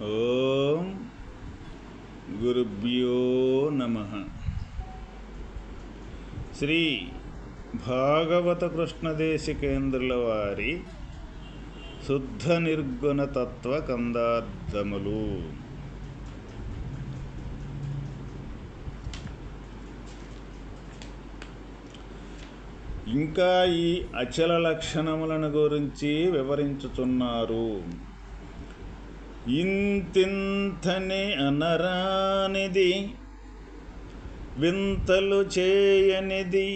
ఓం గురుభ్యో నమ. శ్రీ భాగవత కృష్ణదేశికేంద్రుల వారి శుద్ధ నిర్గుణ తత్వ కందార్థములు. ఇంకా ఈ అచల లక్షణములను గురించి వివరించుచున్నారు. ఇంతింతని అనరానిది వింతలు చేయనిది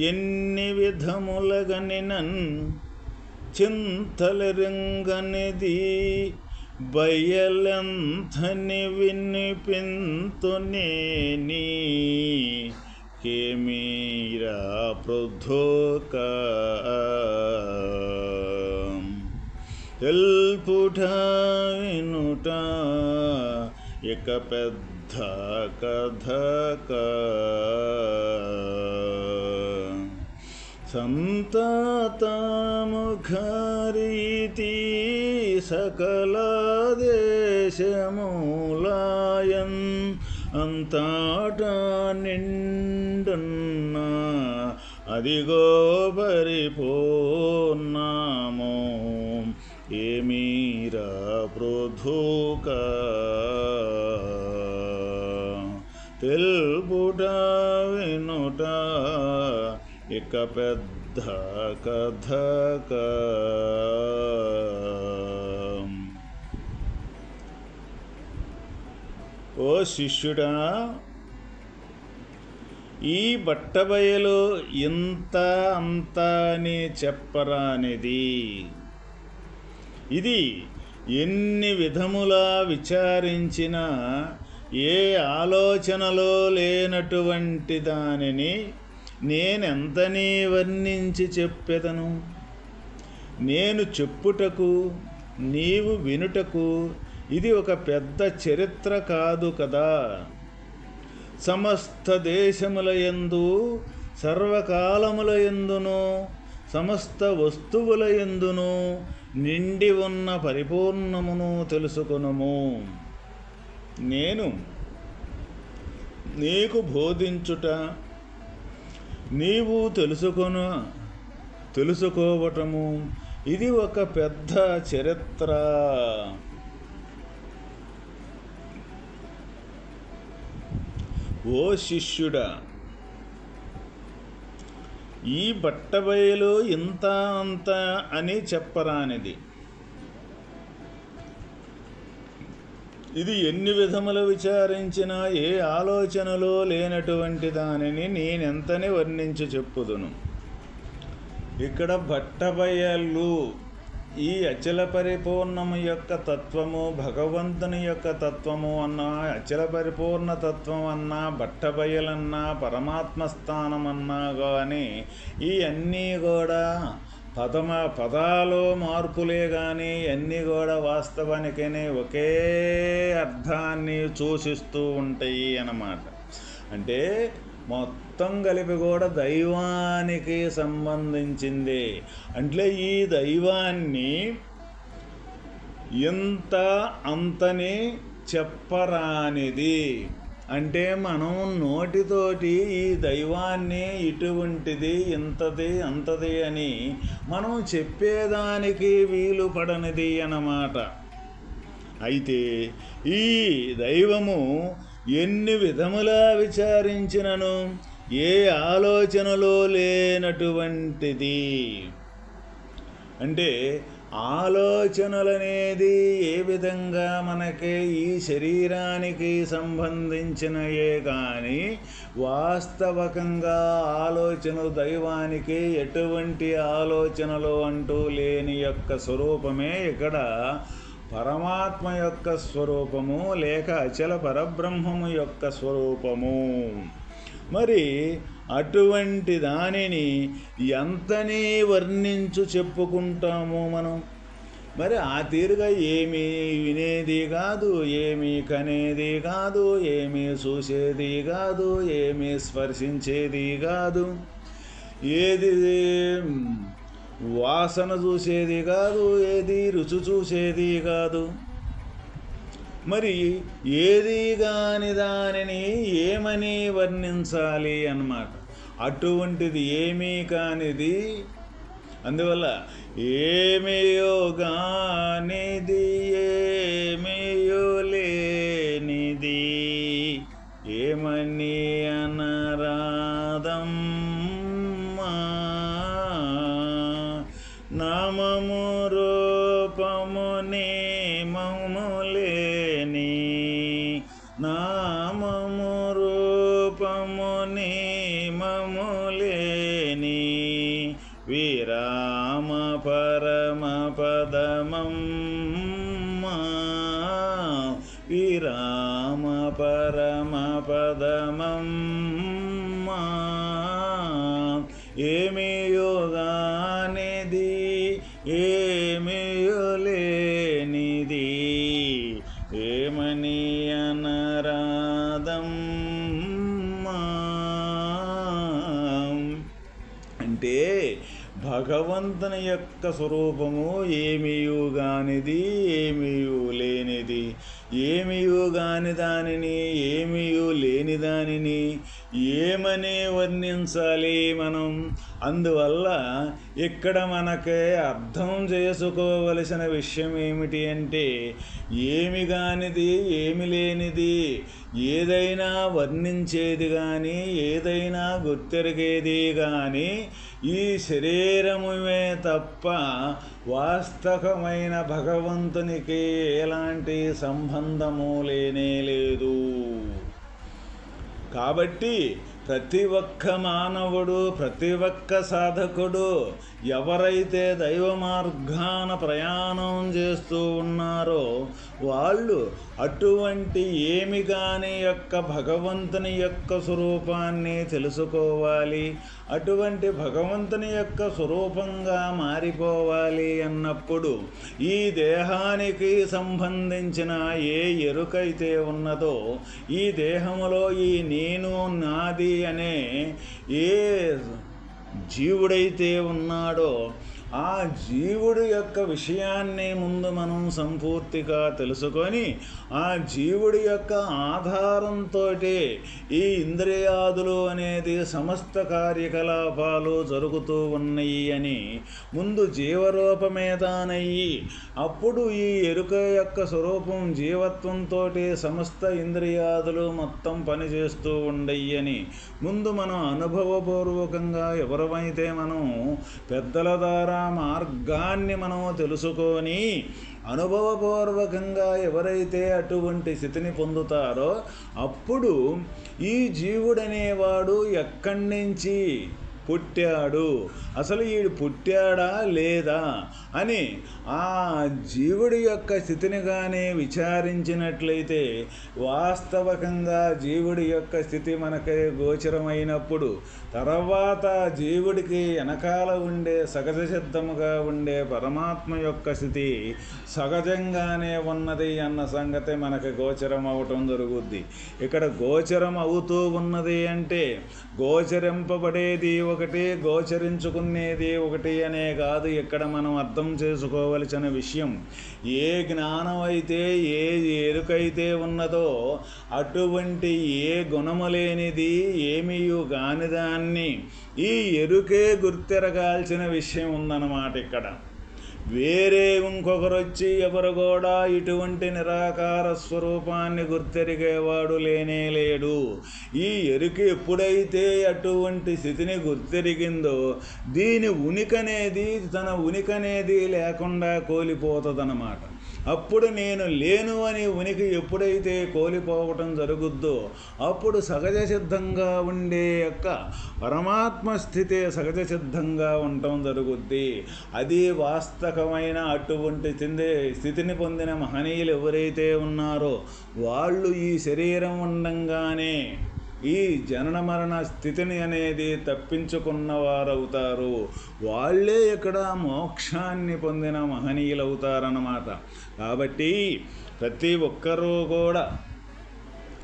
ఎన్ని విధములగనినన్ చింతలరింగనిది బయలంతని వినిపింతునేని కేమీరా ప్రొద్ధోకా తెలుపుట వినుట ఇక పెద్ద కథక సంతాతముఖరీతి సకల దేశమూలాయన్ అంతటా నిండున్న అదిగో పరిపోన్నామో ఏమీరా ప్రోధూక? తెలుపుట వినుట ఇక పెద్ద కథక. ఓ శిష్యుడా ఈ బట్టబయలు ఇంత అంత అని చెప్పరానిది. ఇది ఎన్ని విధములా విచారించినా ఏ ఆలోచనలో లేనటువంటి దానిని నేనెంతనీ వర్ణించి చెప్పెదను? నేను చెప్పుటకు నీవు వినుటకు ఇది ఒక పెద్ద చరిత్ర కాదు కదా. సమస్త దేశముల ఎందు సర్వకాలముల ఎందును సమస్త వస్తువుల ఎందును నిండి ఉన్న పరిపూర్ణమును తెలుసుకునము. నేను నీకు బోధించుట నీవు తెలుసుకొను తెలుసుకోవటము. ఇది ఒక పెద్ద చరిత్ర. ఓ శిష్యుడా ఈ బట్టబయలు ఇంత అంత అని చెప్పరానిది. ఇది ఎన్ని విధములు విచారించినా ఏ ఆలోచనలో లేనటువంటి దానిని నేనెంతని వర్ణించి చెప్పుదును. ఇక్కడ బట్టబయలు ఈ అచల పరిపూర్ణము యొక్క తత్వము భగవంతుని యొక్క తత్వము అన్నా అచల పరిపూర్ణ తత్వం అన్నా బట్టబయలన్నా పరమాత్మ స్థానమన్నా కానీ ఈ అన్నీ కూడా పదమ పదాలు మార్పులే కానీ అన్నీ కూడా వాస్తవానికనే ఒకే అర్థాన్ని సూచిస్తూ ఉంటాయి అన్నమాట. అంటే మొత్తం కలిపి కూడా దైవానికి సంబంధించింది. అంటే ఈ దైవాన్ని ఇంత అంతని చెప్పరానిది. అంటే మనం నోటితోటి ఈ దైవాన్ని ఇటువంటిది ఇంతది అంతది అని మనం చెప్పేదానికి వీలు పడనిది అన్నమాట. అయితే ఈ దైవము ఎన్ని విధములా విచారించినను? ఏ ఆలోచనలో లేనటువంటిది? అంటే ఆలోచనలనేది ఏ విధంగా మనకి ఈ శరీరానికి సంబంధించినయే కానీ వాస్తవకంగా ఆలోచనలు దైవానికి ఎటువంటి ఆలోచనలు అంటూ లేని యొక్క స్వరూపమే ఇక్కడ పరమాత్మ యొక్క స్వరూపము లేక అచల పరబ్రహ్మము యొక్క స్వరూపము. మరి అటువంటి దానిని ఎంతనే వర్ణించు చెప్పుకుంటాము మనం? మరి ఆ తీరుగా ఏమీ వినేది కాదు ఏమీ కనేది కాదు ఏమీ చూసేది కాదు ఏమీ స్పర్శించేది కాదు. ఏది వాసన చూసేది కాదు ఏది రుచి చూసేది కాదు. మరి ఏది కాని దానిని ఏమని వర్ణించాలి అన్నమాట. అటువంటిది ఏమీ కానిది. అందువల్ల ఏమేయో కానిది ఏమేయో లేనిది ఏమని నామము రూపము నేమము లేని నామము రూపము నేమము లేని విరామ పరమ పదమం విరామ పరమ పదమం ఏమి యొక్క స్వరూపము ఏమియు గానిది ఏమియు లేనిది. ఏమియు గాని దానిని ఏమియు లేని దానిని ఏమని వర్ణించాలి మనం? అందువల్ల ఇక్కడ మనకే అర్థం చేసుకోవలసిన విషయం ఏమిటి అంటే ఏమి కానిది ఏమి లేనిది ఏదైనా వర్ణించేది కానీ ఏదైనా గుర్తెరిగేది కానీ ఈ శరీరముమే తప్ప వాస్తవమైన భగవంతునికి ఎలాంటి సంబంధము లేనే లేదు. కాబట్టి ప్రతి ఒక్క మానవుడు ప్రతి ఒక్క సాధకుడు ఎవరైతే దైవ మార్గాన ప్రయాణం చేస్తూ ఉన్నారో వాళ్ళు అటువంటి ఏమి కాని యొక్క భగవంతుని యొక్క స్వరూపాన్ని తెలుసుకోవాలి అటువంటి భగవంతుని యొక్క స్వరూపంగా మారిపోవాలి అన్నప్పుడు ఈ దేహానికి సంబంధించిన ఏ ఎరుకైతే ఉన్నదో ఈ దేహములో ఈ నేను నాది అనే ఏ జీవుడైతే ఉన్నాడో ఆ జీవుడు యొక్క విషయాన్ని ముందు మనం సంపూర్తిగా తెలుసుకొని ఆ జీవుడి యొక్క ఆధారంతో ఈ ఇంద్రియాదులు అనేది సమస్త కార్యకలాపాలు జరుగుతూ ఉన్నాయి అని ముందు జీవరూపమేదానయ్యి అప్పుడు ఈ ఎరుక యొక్క స్వరూపం జీవత్వంతో సమస్త ఇంద్రియాదులు మొత్తం పనిచేస్తూ ఉండయి అని ముందు మనం అనుభవపూర్వకంగా ఎవరమైతే మనం పెద్దల ద్వారా మార్గాన్ని మనం తెలుసుకొని అనుభవపూర్వకంగా ఎవరైతే అటువంటి స్థితిని పొందుతారో అప్పుడు ఈ జీవుడనేవాడు ఎక్కడి నుంచి పుట్టాడు. అసలు ఈడు పుట్టాడా లేదా అని ఆ జీవుడి యొక్క స్థితిని కానీ విచారించినట్లయితే వాస్తవకంగా జీవుడి యొక్క స్థితి మనకి గోచరమైనప్పుడు తర్వాత జీవుడికి వెనకాల ఉండే సహజ సిద్ధముగా ఉండే పరమాత్మ యొక్క స్థితి సహజంగానే ఉన్నది అన్న సంగతి మనకి గోచరం అవటం జరుగుద్ది. ఇక్కడ గోచరం అవుతూ ఉన్నది అంటే గోచరింపబడేది ఒకటి గోచరించుకునేది ఒకటి అనే కాదు. ఇక్కడ మనం అర్థం చేసుకోవలసిన విషయం ఏ జ్ఞానం అయితే ఏ ఎరుకైతే ఉన్నదో అటువంటి ఏ గుణము లేనిది ఏమీయు కాని దాన్ని ఈ ఎరుకే గుర్తెరగాల్సిన విషయం ఉందన్నమాట ఇక్కడ. వేరే ఇంకొకరు వచ్చి ఎవరు కూడా ఇటువంటి నిరాకార స్వరూపాన్ని గుర్తెరిగేవాడు లేనే లేడు. ఈ ఎరుక ఎప్పుడైతే అటువంటి స్థితిని గుర్తెరిగిందో దీని ఉనికనేది తన ఉనికనేది లేకుండా కోలిపోతుందన్నమాట. అప్పుడు నేను లేను అని ఉనికి ఎప్పుడైతే కోలిపోవటం జరుగుద్దో అప్పుడు సహజ సిద్ధంగా ఉండే యొక్క పరమాత్మ స్థితే సహజ సిద్ధంగా ఉండటం జరుగుద్ది. అది వాస్తవమైన అటువంటి చిందే స్థితిని పొందిన మహనీయులు ఎవరైతే ఉన్నారో వాళ్ళు ఈ శరీరం ఉండంగానే ఈ జనన మరణ స్థితిని అనేది తప్పించుకున్న వారవుతారు వాళ్ళే ఇక్కడ మోక్షాన్ని పొందిన మహనీయులవుతారన్నమాట. కాబట్టి ప్రతి ఒక్కరూ కూడా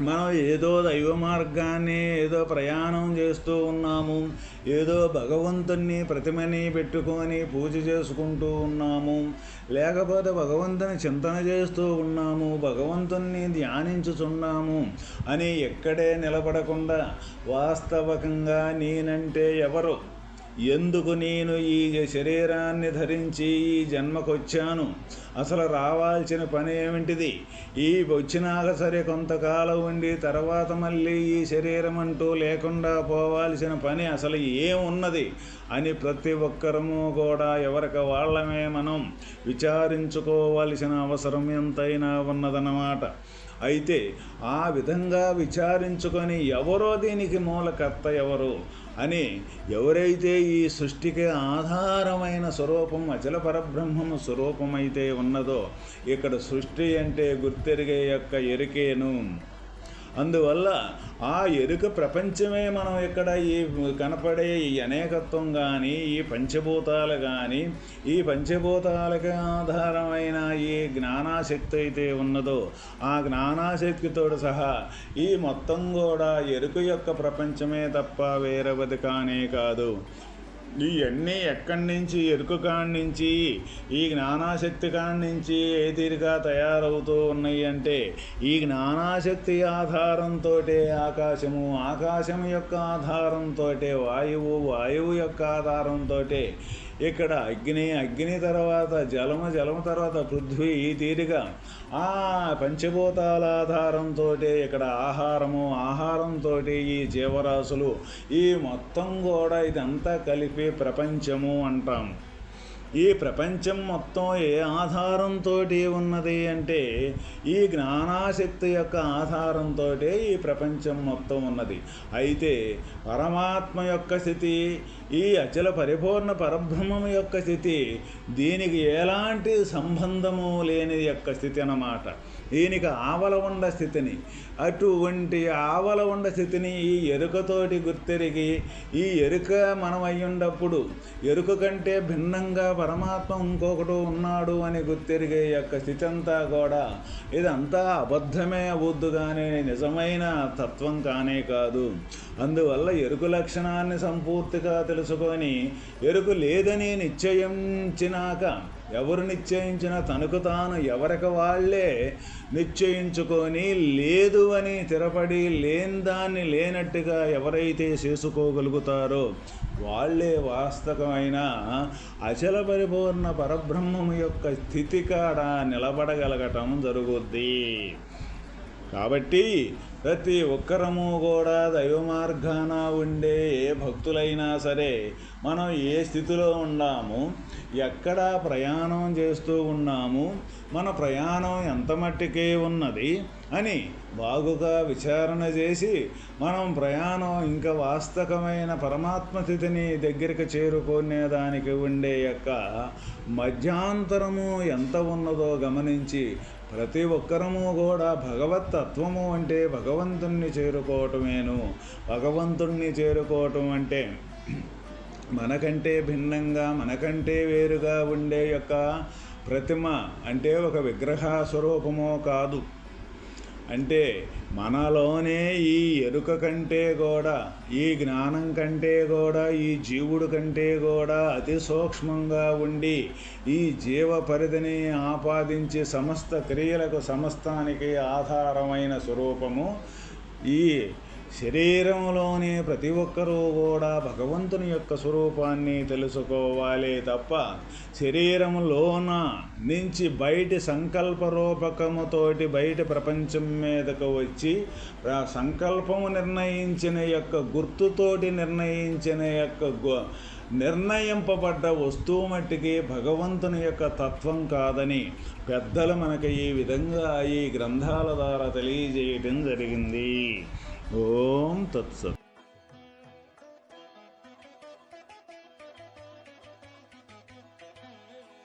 మనం ఏదో దైవ మార్గాన్ని ఏదో ప్రయాణం చేస్తూ ఉన్నాము. ఏదో భగవంతుణ్ణి ప్రతిమని పెట్టుకొని పూజ చేసుకుంటూ ఉన్నాము. లేకపోతే భగవంతుని చింతన చేస్తూ ఉన్నాము. భగవంతుణ్ణి ధ్యానించుచున్నాము అని ఎక్కడే నిలబడకుండా వాస్తవకంగా నేనంటే ఎవరు? ఎందుకు నేను ఈ శరీరాన్ని ధరించి ఈ జన్మకొచ్చాను? అసలు రావాల్సిన పని ఏమిటిది? ఈ వచ్చినాక సరే కొంతకాలం ఉండి తర్వాత మళ్ళీ ఈ శరీరం అంటూ లేకుండా పోవాల్సిన పని అసలు ఏమున్నది? అని ప్రతి ఒక్కరము కూడా ఎవరికి వాళ్ళమే మనం విచారించుకోవాల్సిన అవసరం ఎంతైనా ఉన్నదన్నమాట. అయితే ఆ విధంగా విచారించుకొని ఎవరో దీనికి మూలకర్త ఎవరు? అని ఎవరైతే ఈ సృష్టికి ఆధారమైన స్వరూపం అచల పరబ్రహ్మము స్వరూపమైతే ఉన్నదో ఇక్కడ సృష్టి అంటే గుర్తెరిగే యొక్క ఎరికేను. అందువల్ల ఆ ఎరుక ప్రపంచమే మనం ఇక్కడ ఈ కనపడే ఈ అనేకత్వం కానీ ఈ పంచభూతాలు కానీ ఈ పంచభూతాలకు ఆధారమైన ఈ జ్ఞానాశక్తి అయితే ఉన్నదో ఆ జ్ఞానాశక్తితో సహా ఈ మొత్తం కూడా ఎరుక యొక్క ప్రపంచమే తప్ప వేరవది కానే కాదు. ఇవన్నీ ఎక్కడి నుంచి? ఎరుకు కాడి నుంచి? ఈ జ్ఞానాశక్తి కాడి నుంచి ఏ తీరుగా తయారవుతూ ఉన్నాయి అంటే ఈ జ్ఞానాశక్తి ఆధారంతో ఆకాశము ఆకాశం యొక్క ఆధారంతో వాయువు వాయువు యొక్క ఆధారంతో ఇక్కడ అగ్ని అగ్ని తర్వాత జలము జలము తర్వాత పృథ్వీ ఈ తీరుగా ఆ పంచభూతాల ఆధారంతో ఇక్కడ ఆహారము ఆహారంతో ఈ జీవరాశులు. ఈ మొత్తం కూడా ఇదంతా కలిపి ప్రపంచము అంటాము ఈ ప్రపంచం మొత్తం ఏ ఆధారంతో ఉన్నది అంటే ఈ జ్ఞానాశక్తి యొక్క ఆధారంతో ఈ ప్రపంచం మొత్తం ఉన్నది. అయితే పరమాత్మ యొక్క స్థితి ఈ అచల పరిపూర్ణ పరబ్రహ్మం యొక్క స్థితి దీనికి ఎలాంటి సంబంధము లేని యొక్క స్థితి అన్నమాట. దీనికి ఆవల ఉండ స్థితిని. అటువంటి ఆవల ఉండ స్థితిని ఈ ఎరుకతోటి గుర్తెరిగి ఈ ఎరుక మనం అయ్యుండప్పుడు ఎరుక కంటే భిన్నంగా పరమాత్మ ఇంకొకడు ఉన్నాడు అని గుర్తెరిగే యొక్క స్థితి అంతా కూడా ఇదంతా అబద్ధమే అవద్దు కానీ నిజమైన తత్వం కానే కాదు. అందువల్ల ఎరుకు లక్షణాన్ని సంపూర్తిగా తెలుసుకొని ఎరుకు లేదని నిశ్చయించినాక ఎవరు నిశ్చయించిన తనకు తాను ఎవరికి వాళ్ళే నిశ్చయించుకొని లేదు అని తిరపడి లేని దాన్ని లేనట్టుగా ఎవరైతే చేసుకోగలుగుతారో వాళ్ళే వాస్తవమైన అచల పరిపూర్ణ పరబ్రహ్మము యొక్క స్థితి కాడ నిలబడగలగటం జరుగుద్ది. కాబట్టి ప్రతి ఒక్కరము కూడా దైవ మార్గాన ఉండే ఏ భక్తులైనా సరే మనం ఏ స్థితిలో ఉన్నాము ఎక్కడ ప్రయాణం చేస్తూ ఉన్నాము మన ప్రయాణం ఎంత మట్టికే ఉన్నది అని బాగుగా విచారణ చేసి మనం ప్రయాణం ఇంకా వాస్తవమైన పరమాత్మ స్థితిని దగ్గరికి చేరుకునే దానికి ఉండే యొక్క మధ్యాంతరము ఎంత ఉన్నదో గమనించి ప్రతి ఒక్కరము కూడా భగవతత్వము అంటే భగవంతుణ్ణి చేరుకోవటమేను. భగవంతుణ్ణి చేరుకోవటం అంటే మనకంటే భిన్నంగా మనకంటే వేరుగా ఉండే యొక్క ప్రతిమ అంటే ఒక విగ్రహ స్వరూపమో కాదు. అంటే మనలోనే ఈ ఎరుక కంటే కూడా ఈ జ్ఞానం కంటే కూడా ఈ జీవుడు కంటే కూడా అతి సూక్ష్మంగా ఉండి ఈ జీవ పరిధిని ఆపాదించి సమస్త క్రియలకు సమస్తానికి ఆధారమైన స్వరూపము ఈ శరీరంలోని ప్రతి ఒక్కరూ కూడా భగవంతుని యొక్క స్వరూపాన్ని తెలుసుకోవాలి తప్ప శరీరంలోన నుంచి బయటి సంకల్ప రూపకముతోటి బయట ప్రపంచం మీదకు వచ్చి సంకల్పము నిర్ణయించిన యొక్క గుర్తుతోటి నిర్ణయించిన యొక్క నిర్ణయింపబడ్డ వస్తువు మట్టికి భగవంతుని యొక్క తత్వం కాదని పెద్దలు మనకి ఈ విధంగా ఈ గ్రంథాల ద్వారా తెలియజేయటం జరిగింది. ఓం తత్సత్